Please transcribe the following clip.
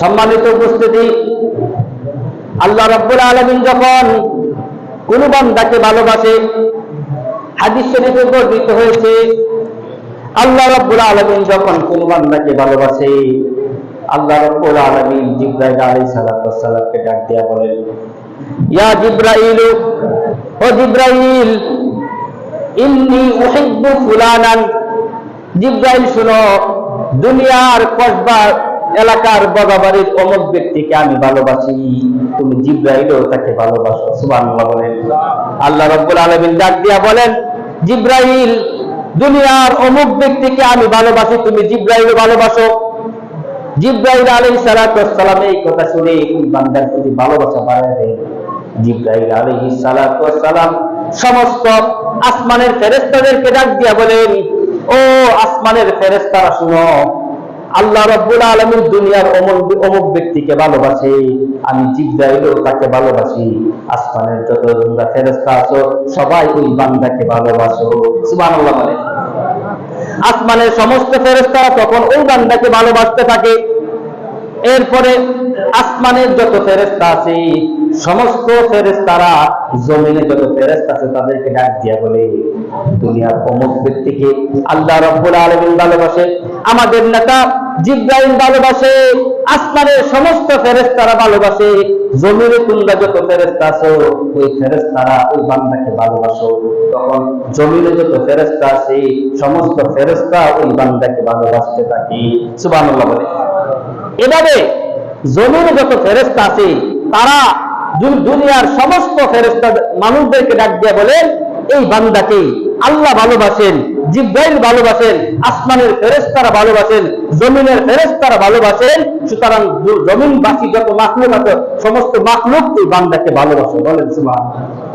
সম্মানিত উপস্থিতি, আল্লাহ রব্বুল আলমিন যখন কোন বান্দাকে ভালোবাসে, হাদিস শরীফে বর্ণিত হয়েছে, আল্লাহ রব্বুল আলমিন যখন কোন বান্দাকে ভালোবাসে, আল্লাহ রব্বুল আলমিন জিব্রাইল আলী সালাতামকে ডাক দিয়া বলেন, ইয়া জিব্রাইল, ও জিব্রাইল, ইন্নি উহিব্বু ফুলানান। জিব্রাইল, শুনো, দুনিয়ার কসবা এলাকার বগাবাড়ির অমুক ব্যক্তিকে আমি ভালোবাসি। তুমি জিব্রাইলও তাকে ভালোবাসো, সুবহানাল্লাহ বলেন। আল্লাহ রাব্বুল আলামিন ডাক দিয়া বলেন, জিব্রাইল, দুনিয়ার অমুক ব্যক্তিকে আমি ভালোবাসি, তুমি জিব্রাইলও ভালোবাসো। জিব্রাইল আলাইহিস সালাতু ওয়াসসালাম এই কথা শুনে বান্দার প্রতি ভালোবাসা বাড়ায় দেয়? জিব্রাইল আলাইহিস সালাতু ওয়াসসালাম সমস্ত আসমানের ফেরেশতাদেরকে ডাক দিয়া বলেন, ও আসমানের ফেরেশতারা, শুনো আল্লাহ রাব্বুল আলামিন দুনিয়ার অমুক অমুক ব্যক্তিকে ভালোবাসে, আমি জিব্রাইলও তাকে ভালোবাসি। আসমানের যত তোমরা ফেরেশতা আছো, সবাই ওই বান্দাকে ভালোবাসো। সুবহানাল্লাহ বলে। আসমানের সমস্ত ফেরেশতারা তখন ওই বান্দাকে ভালোবাসতে থাকে। এরপরে আসমানের যত ফেরেস্তা আছে, সমস্ত ফেরেস্তারা জমিনে যত ফেরেস্তা আছে, তাদেরকে ডাক দিয়া বলে, দুনিয়ার অমুক ব্যক্তিকে আল্লাহ রব্বুল আলমিন ভালোবাসে। আমাদের নেতা জিব্রাহিম ভালোবাসে, আসমানের সমস্ত ফেরেস্তারা ভালোবাসে, জমিনে তোমরা যত ফেরেস্তা আছো ওই ফেরেস্তারা ওই বান্দাকে ভালোবাসো। তখন জমিনে যত ফেরেস্তা আছে, সমস্ত ফেরেস্তা ওই বান্দাকে ভালোবাসতে থাকি। সুবহানাল্লাহ বলে। এভাবে জমিনে যত ফেরেস্তা আছে, তারা দুনিয়ার সমস্ত ফেরেস্তা মানুষদেরকে ডাক দিয়ে বলেন এই বান্দাকে আল্লাহ ভালোবাসেন, জিব্রাইল ভালোবাসেন, আসমানের ফেরেস্তারা ভালোবাসেন, জমিনের ফেরেস্তারা ভালোবাসেন, সুতরাং জমিন জমিনবাসী যত মাখলুক আছে সমস্ত মাখলুক এই বান্দাকে ভালোবাসে, বলেন সুবহানাল্লাহ।